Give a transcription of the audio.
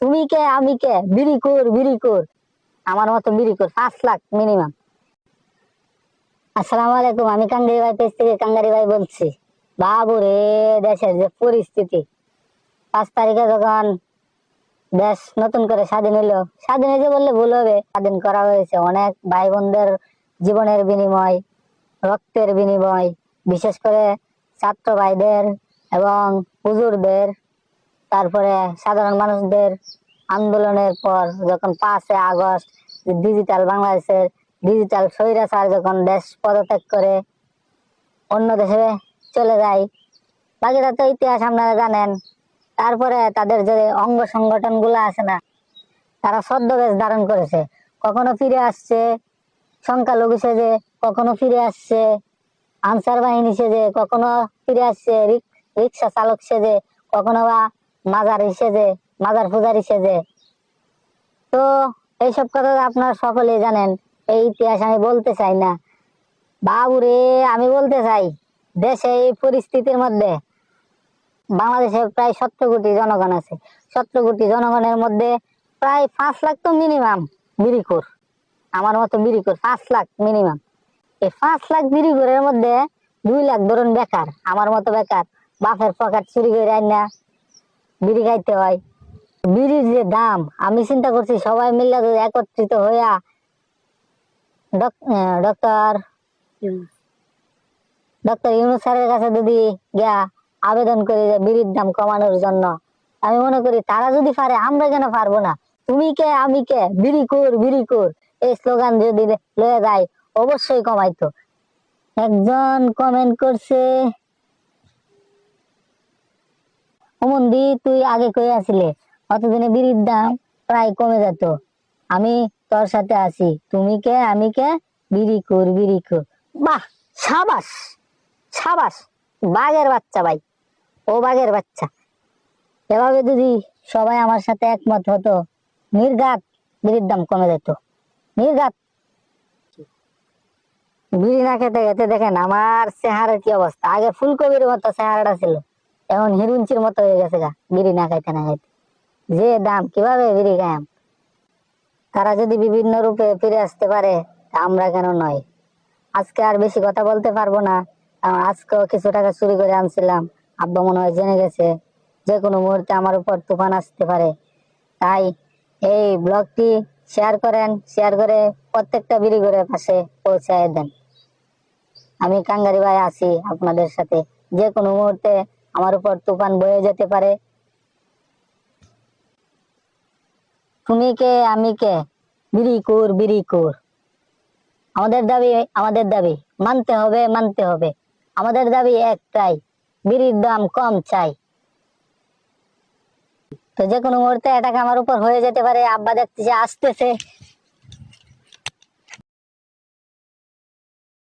তুমি কে, আমি কে? বিড়ি কর বিড়ি কর। আমার মতো বিড়ি কর, পাঁচ লাখ মিনিমাম আসসালামু আলাইকুম, আমি কাঙ্গারি ভাই পেজ থেকে কাঙ্গারি ভাই বলছি। বাবু রে দেশের যে পরিস্থিতি। পাঁচ তারিখে যখন দেশ নতুন করে স্বাধীন হলো স্বাধীন হয়েছে বললে ভুল হবে। স্বাধীন করা হয়েছে অনেক ভাই বোনদের জীবনের বিনিময়, রক্তের বিনিময়, বিশেষ করে ছাত্র ভাইদের এবং হুজুরদের। তারপরে সাধারণ মানুষদের আন্দোলনের পর যখন পাঁচে আগস্ট ডিজিটাল বাংলাদেশের ডিজিটাল স্বৈরাচার যখন দেশ পদত্যাগ করে অন্য দেশে চলে যায়, বাকিটা তো ইতিহাস আপনারা জানেন। তারপরে তাদের যে অঙ্গ সংগঠনগুলো আছে না, তারা ছদ্মবেশ ধারণ করেছে। কখনো ফিরে আসছে সংখ্যালঘু সেজে, কখনো ফিরে আসছে আনসার বাহিনী সেজে, কখনো ফিরে আসছে রিক- রিক্সা চালক সেজে, কখনো বা মাজার সেজে মাজার পূজারি সেজে তো, এইসব কথা আপনারা সকলেই জানেন, এই ইতিহাস আমি বলতে চাই না। বাবুরে, আমি বলতে চাই, দেশে এই পরিস্থিতির মধ্যে বাংলাদেশে প্রায় সতেরো কোটি জনগণ আছে। সতেরো কোটি জনগণের মধ্যে প্রায় পাঁচ লাখ তো মিনিমাম বিড়িখোর আমার মতো বিড়িখোর পাঁচ লাখ মিনিমাম এই পাঁচ লাখ বিড়িখোরের মধ্যে দুই লাখ ধরুন বেকার, আমার মতো বেকার, বাপের পকেট চুরি করে আইনা বিড়ি খাইতে হয়। বিড়ির যে দাম, আমি চিন্তা করছি সবাই মিলে একত্রিত হইয়া ডক্টর ডক্টর ইউনুস স্যারের কাছে যদি গিয়া আবেদন করি যে বিড়ির দাম কমানোর জন্য, আমি মনে করি তারা যদি পারে, আমরা কেন পারব না? তুমি কে, আমি কে? বিড়ি কর বিড়ি কর। এই স্লোগান যদি লয়ে যায়, অবশ্যই কমাইতো। একজন কমেন্ট করছে অমন্দি, তুই আগে কই আসলে? অতদিনে বিড়ির দাম প্রায় কমে যেত। আমি তোর সাথে আছি। তুমি কে, আমি কে? বিড়ি কর বিড়ি কর। বাহ, সাবাস সাবাস। বাঘের বাচ্চা ভাই, ও বাঘের বাচ্চা। এভাবে যদি সবাই আমার সাথে একমত হতো, নির্ঘাত বিড়ির দাম কমে যেত। নির্ঘাত। বিড়ি না খেতে খেতে দেখেন, আমার চেহারার কি অবস্থা? আগে ফুলকপির মতো চেহারাটা ছিল। এখন হিরুঞ্চির মতো হয়ে গেছে গা, বিড়ি না খাইতে না খাইতে। যে দাম, কীভাবে বিড়ি খায়াম তারা যদি বিভিন্ন রূপে ফিরে আসতে পারে আমরা কেন নয়? আজকে আর বেশি কথা বলতে পারব না। আজকেও কিছু টাকা চুরি করে আনছিলাম। আব্বা মনে হয় জেনে গেছে, যে কোনো মুহূর্তে আমার উপর তুফান আসতে পারে। তাই এই ব্লগটি শেয়ার করেন, শেয়ার করে প্রত্যেকটা বিড়ি করে পাশে পৌঁছায় দেন। আমি কাঙ্গারি ভাই আছি আপনাদের সাথে। যে কোনো মুহূর্তে আমার উপর তুফান বয়ে যেতে পারে। তুমি কে, আমি কে? বিড়ি কুর বিড়ি কুর আমাদের দাবি আমাদের দাবি। মানতে হবে মানতে হবে। আমাদের দাবি একটাই, বিড়ির দাম কম চাই। তো যে কোনো মুহূর্তে এটা আমার উপর হয়ে যেতে পারে। আব্বা দেখতেছে, আসতেছে।